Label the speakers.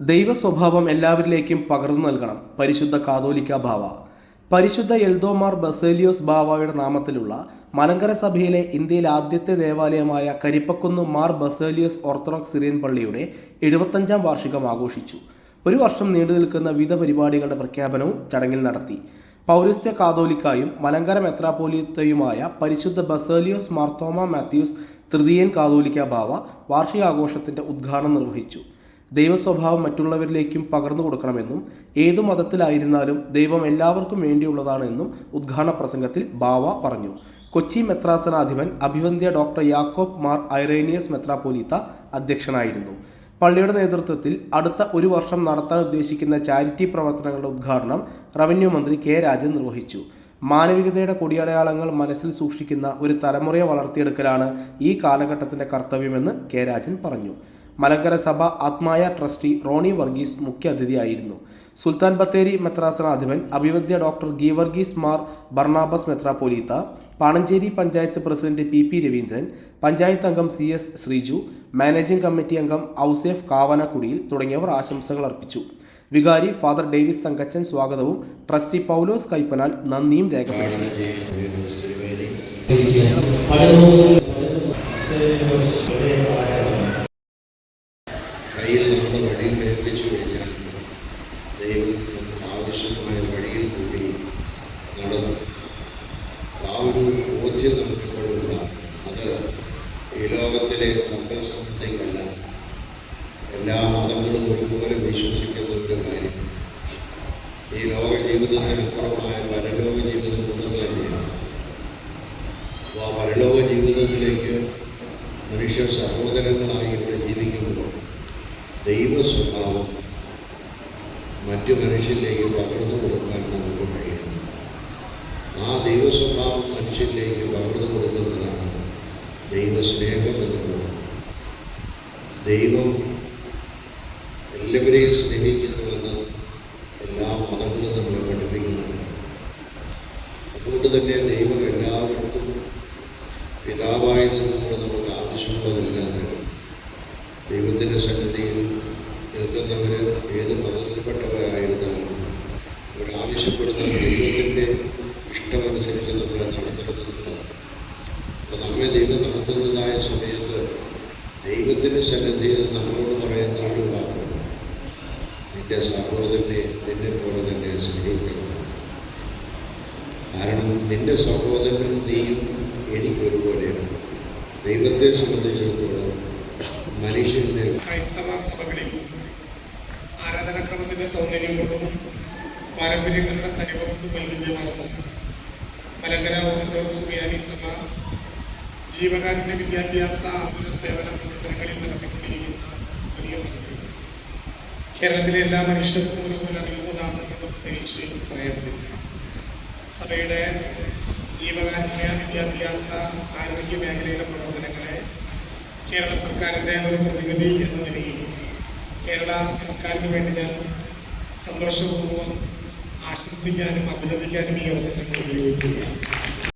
Speaker 1: ദൈവ സ്വഭാവം എല്ലാവരിലേക്കും പകർന്നു നൽകണം. പരിശുദ്ധ കാതോലിക്ക ബാവ. പരിശുദ്ധ എൽദോമാർ ബസേലിയോസ് ബാവയുടെ നാമത്തിലുള്ള മലങ്കര സഭയിലെ ഇന്ത്യയിലെ ആദ്യത്തെ ദേവാലയമായ കരിപ്പക്കുന്ന് മാർ ബസേലിയോസ് ഓർത്തഡോക്സ് സിറിയൻ പള്ളിയുടെ എഴുപത്തഞ്ചാം വാർഷികം ആഘോഷിച്ചു. ഒരു വർഷം നീണ്ടു നിൽക്കുന്ന വിവിധ പരിപാടികളുടെ പ്രഖ്യാപനവും ചടങ്ങിൽ നടത്തി. പൗരസ്ത്യ കാതോലിക്കായും മലങ്കര മെത്രാപോലിത്തയുമായ പരിശുദ്ധ ബസേലിയോസ് മാർത്തോമ മാത്യൂസ് തൃതീയൻ കാതോലിക്ക ബാവ വാർഷികാഘോഷത്തിന്റെ ഉദ്ഘാടനം നിർവഹിച്ചു. ദൈവസ്വഭാവം മറ്റുള്ളവരിലേക്കും പകർന്നു കൊടുക്കണമെന്നും ഏതു മതത്തിലായിരുന്നാലും ദൈവം എല്ലാവർക്കും വേണ്ടിയുള്ളതാണ് എന്നും ഉദ്ഘാടന പ്രസംഗത്തിൽ ബാവ പറഞ്ഞു. കൊച്ചി മെത്രാസനാധിപൻ അഭിവന്ദ്യ ഡോക്ടർ യാക്കോബ് മാർ ഐറേനിയസ് മെത്രാപോലീത്ത അധ്യക്ഷനായിരുന്നു. പള്ളിയുടെ നേതൃത്വത്തിൽ അടുത്ത ഒരു വർഷം നടത്താൻ ഉദ്ദേശിക്കുന്ന ചാരിറ്റി പ്രവർത്തനങ്ങളുടെ ഉദ്ഘാടനം റവന്യൂ മന്ത്രി കെ രാജൻ നിർവഹിച്ചു. മാനവികതയുടെ കൊടിയടയാളങ്ങൾ മനസ്സിൽ സൂക്ഷിക്കുന്ന ഒരു തലമുറയെ വളർത്തിയെടുക്കലാണ് ഈ കാലഘട്ടത്തിന്റെ കർത്തവ്യമെന്ന് കെ രാജൻ പറഞ്ഞു. മലങ്കര സഭ ആത്മായ ട്രസ്റ്റി റോണി വർഗീസ് മുഖ്യാതിഥിയായിരുന്നു സുൽത്താൻ ബത്തേരി മെത്രാസനാധിപൻ അഭിവദ്യ doctor Geevarghese Mar ബർണാബസ് മെത്രാപോലീത്ത Pananchery panchayat president P P Raveendran panchayat അംഗം C S Sreeju managing committee അംഗം ഔസേഫ് കാവനക്കുടിയിൽ തുടങ്ങിയവർ ആശംസകൾ അർപ്പിച്ചു വികാരി ഫാദർ ഡേവിസ് തങ്കച്ചൻ സ്വാഗതവും ട്രസ്റ്റി പൗലോസ് കൈപ്പനാൽ നന്ദിയും രേഖപ്പെടുത്തി
Speaker 2: നമ്മുടെ വഴിയിൽ ഏൽപ്പിച്ചു കഴിഞ്ഞാൽ ദൈവം നമുക്ക് ആവശ്യമായ വഴിയിൽ കൂടി നടന്നു. ആ ഒരു ബോധ്യം നമുക്ക് എപ്പോഴും ഉണ്ടാകും അത് ഈ ലോകത്തിലെ സമ്പൽ എല്ലാ മതങ്ങളും ഒരുപോലെ വിശ്വസിക്കുന്ന ഒരു കാര്യം. ഈ ലോക ജീവിതത്തിനപ്പുറമായ പരലോക ജീവിതം കൊണ്ട് തന്നെയാണ്. അപ്പോൾ ആ പരലോക ജീവിതത്തിലേക്ക് മനുഷ്യ സഹോദരങ്ങളായി ഇവിടെ ജീവിക്കുമ്പോൾ ദൈവ സ്വഭാവം മറ്റു മനുഷ്യരിലേക്ക് പകർന്നു കൊടുക്കാൻ നമുക്ക് കഴിയണം. ആ ദൈവ സ്വഭാവം മനുഷ്യരിലേക്ക് പകർന്നു കൊടുക്കുന്നതാണ് ദൈവസ്നേഹം എന്നുള്ളത്. ദൈവം എല്ലാവരെയും സ്നേഹിക്കുന്നുവെന്ന് എല്ലാ മതങ്ങളും നമ്മളെ പഠിപ്പിക്കുന്നുണ്ട്. അതുകൊണ്ട് തന്നെ ദൈവം എല്ലാവർക്കും പിതാവായി നിന്നുകൊണ്ട് നമുക്ക് ആവശ്യമുള്ളതെല്ലാം തരും ദൈവത്തിന്റെ സന്നിധിയിൽ നിൽക്കുന്നവർ ഏത് മതത്തിൽപ്പെട്ടവരായിരുന്നാലും അവരാവശ്യപ്പെടുന്ന ദൈവത്തിന്റെ ഇഷ്ടമനുസരിച്ച് നമ്മളെ നടത്തണമെന്നുള്ളത് അപ്പോൾ നമ്മെ ദൈവം നടത്തുന്നതായ സമയത്ത് ദൈവത്തിന്റെ സന്നിധിയിൽ നമ്മളോട് പറയുന്ന വാക്കുണ്ട് നിന്റെ സഹോദരനെ നിന്നെ പോലെ തന്നെ സ്നേഹിക്കണം കാരണം നിന്റെ സഹോദരനും നീയും എനിക്കൊരുപോലെയാണ് ദൈവത്തെ സംബന്ധിച്ചിടത്തോളം മനുഷ്യന്റെ
Speaker 3: ക്രൈസ്തവ സഭകളിൽ ആരാധനക്രമത്തിന്റെ സൗന്ദര്യം കൊണ്ടും പാരമ്പര്യങ്ങളുടെ തനിമ കൊണ്ടും വൈവിധ്യമാർന്ന മലങ്കര ഓർത്തഡോക്സ് ബിയാനി സഭ ജീവകാരുണ്യ വിദ്യാഭ്യാസ ആതുര സേവന പ്രവർത്തനങ്ങളിൽ നടത്തിക്കൊണ്ടിരിക്കുന്ന വലിയ പങ്ക് കേരളത്തിലെ എല്ലാ മനുഷ്യർക്കും ഒരുപോലെ അറിയുന്നതാണ് എന്ന് പ്രത്യേകിച്ച് പറയേണ്ടതില്ല. സഭയുടെ ജീവകാരുണ്യ വിദ്യാഭ്യാസ ആരോഗ്യ മേഖലയിലെ പ്രവർത്തനങ്ങളെ കേരള സർക്കാരിന്റെ ഒരു പ്രതിനിധി എന്ന നിലയിൽ കേരള സർക്കാരിന് വേണ്ടി ഞാൻ സന്തോഷപൂർവം ആശംസിക്കാനും അഭിനന്ദിക്കാനും ഈ അവസരങ്ങൾ ഉപയോഗിക്കുകയാണ്.